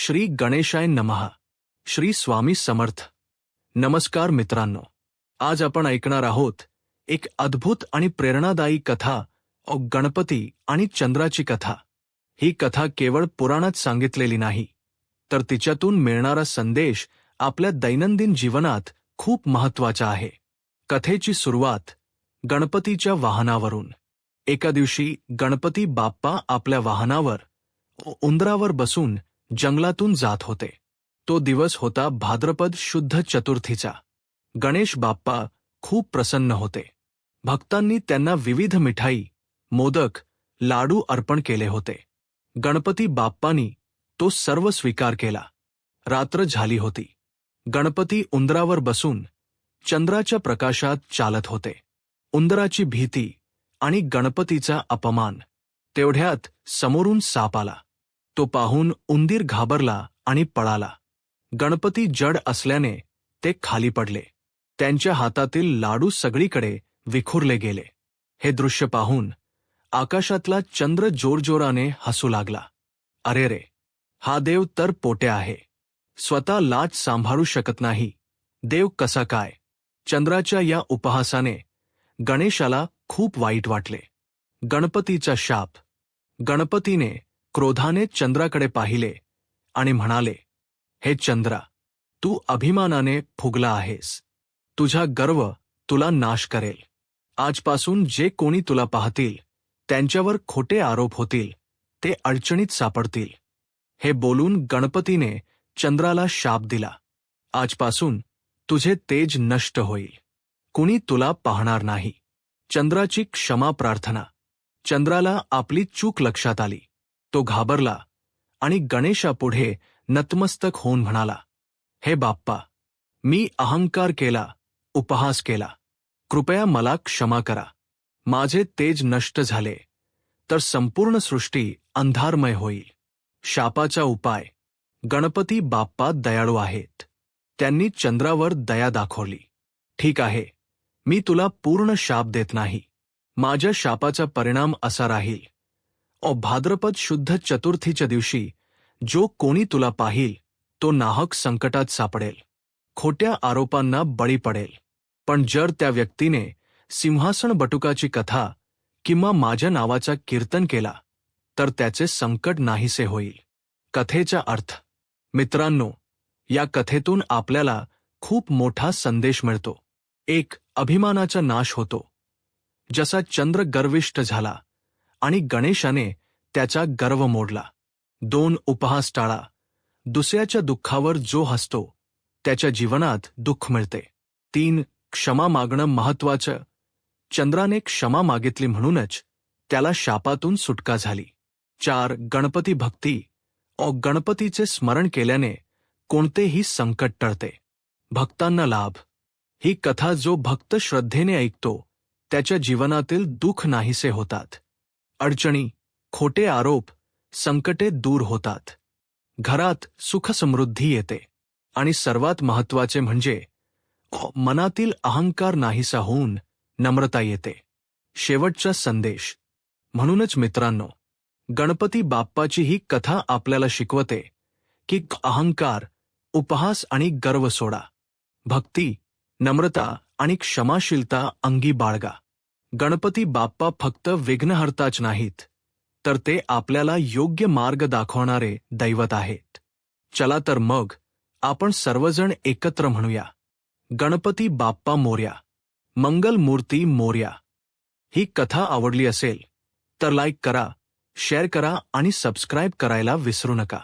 श्री गणेशाय नमः. श्री स्वामी समर्थ. नमस्कार मित्रांनो. आज आपण ऐकणार आहोत एक अद्भुत आणि प्रेरणादायी कथा ओ गणपती आणि चंद्राची कथा. ही कथा केवळ पुराणात सांगितलेली नाही तर तिच्यातून मिळणारा संदेश आपल्या दैनंदिन जीवनात खूप महत्त्वाचा आहे. कथेची सुरुवात गणपतीच्या वाहनावरून. एका दिवशी गणपती बाप्पा आपल्या वाहनावर उंदरावर बसून जंगलातून जात होते. तो दिवस होता भाद्रपद शुद्ध चतुर्थीचा. गणेश बाप्पा खूप प्रसन्न होते. भक्तांनी त्यांना विविध मिठाई मोदक लाडू अर्पण केले होते. गणपती बाप्पानी तो सर्व स्वीकार केला. रात्र झाली होती. गणपती उंदरावर बसून चंद्राच्या प्रकाशात चालत होते. उंदराची भीती आणि गणपतीचा अपमान तेवढ्यात समोरून साप आला. तो पाहून उंदीर घाबरला आणि पळाला. गणपती जड असल्याने ते खाली पडले. त्यांच्या हातातील लाडू सगळीकडे विखुरले गेले. हे दृश्य पाहून आकाशातला चंद्र जोरजोराने हसू लागला. अरे रे हा देव तर पोट्या आहे. स्वतः लाच सांभाळू शकत नाही. देव कसा काय? चंद्राच्या या उपहासाने गणेशाला खूप वाईट वाटले. गणपतीचा शाप. गणपतीने क्रोधाने चंद्राकडे पाहिले आणि म्हणाले हे चंद्रा तू अभिमानाने फुगला आहेस. तुझा गर्व तुला नाश करेल. आजपासून जे कोणी तुला पाहतील त्यांच्यावर खोटे आरोप होतील ते अडचणीत सापडतील. हे बोलून गणपतीने चंद्राला शाप दिला. आजपासून तुझे तेज नष्ट होईल. कुणी तुला पाहणार नाही. चंद्राची क्षमा प्रार्थना. चंद्राला आपली चूक लक्षात आली. तो घाबरला आणि गणेशापुढे नतमस्तक होऊन म्हणाला हे बाप्पा मी अहंकार केला उपहास केला. कृपया मला क्षमा करा. माझे तेज नष्ट झाले तर संपूर्ण सृष्टी अंधारमय होईल. शापाचा उपाय गणपती बाप्पा दयाळू आहेत. त्यांनी चंद्रावर दया दाखवली. ठीक आहे मी तुला पूर्ण शाप देत नाही. माझ्या शापाचा परिणाम असा राहील. भाद्रपद शुद्ध चतुर्थीच्या दिवशी जो कोणी तुला पाहील तो नाहक संकटात सापडेल. खोट्या आरोपांना बळी पडेल. पण जर त्या व्यक्तीने सिंहासन बटुकाची कथा किंवा माझ्या नावाचा कीर्तन केला तर त्याचे संकट नाहीसे होईल. कथेचा अर्थ मित्रांनो या कथेतून आपल्याला खूप मोठा संदेश मिळतो. एक अभिमानाचा नाश होतो. जसा चंद्र गर्विष्ट झाला आणि गणेशाने त्याचा गर्व मोडला. दोन उपहास टाळा दुसऱ्याच्या दुःखावर जो हसतो त्याच्या जीवनात दुःख मिळते. तीन क्षमा मागणं महत्वाचं चंद्राने क्षमा मागितली म्हणूनच त्याला शापातून सुटका झाली. चार गणपती भक्ती. ओ गणपतीचे स्मरण केल्याने कोणतेही संकट टळते. भक्तांना लाभ. ही कथा जो भक्त श्रद्धेने ऐकतो त्याच्या जीवनातील दुःख नाहीसे होतात. अडचणी खोटे आरोप संकटे दूर होतात. घरात सुखसमृद्धी येते. आणि सर्वात महत्त्वाचे म्हणजे मनातील अहंकार नाहीसा होऊन नम्रता येते. शेवटचा संदेश. म्हणूनच मित्रांनो गणपती बाप्पाची ही कथा आपल्याला शिकवते की अहंकार उपहास आणि गर्व सोडा. भक्ती नम्रता आणि क्षमाशीलता अंगी बाळगा. गणपती बाप्पा फक्त विघ्नहर्ताच नाहीत तर ते आपल्याला योग्य मार्ग दाखवणारे दैवत आहेत. चला तर मग आपण सर्वजण एकत्र म्हणूया. गणपती बाप्पा मोर्या मंगल मूर्ती मोर्या. ही कथा आवडली असेल तर लाईक करा शेअर करा आणि सबस्क्राईब करायला विसरू नका.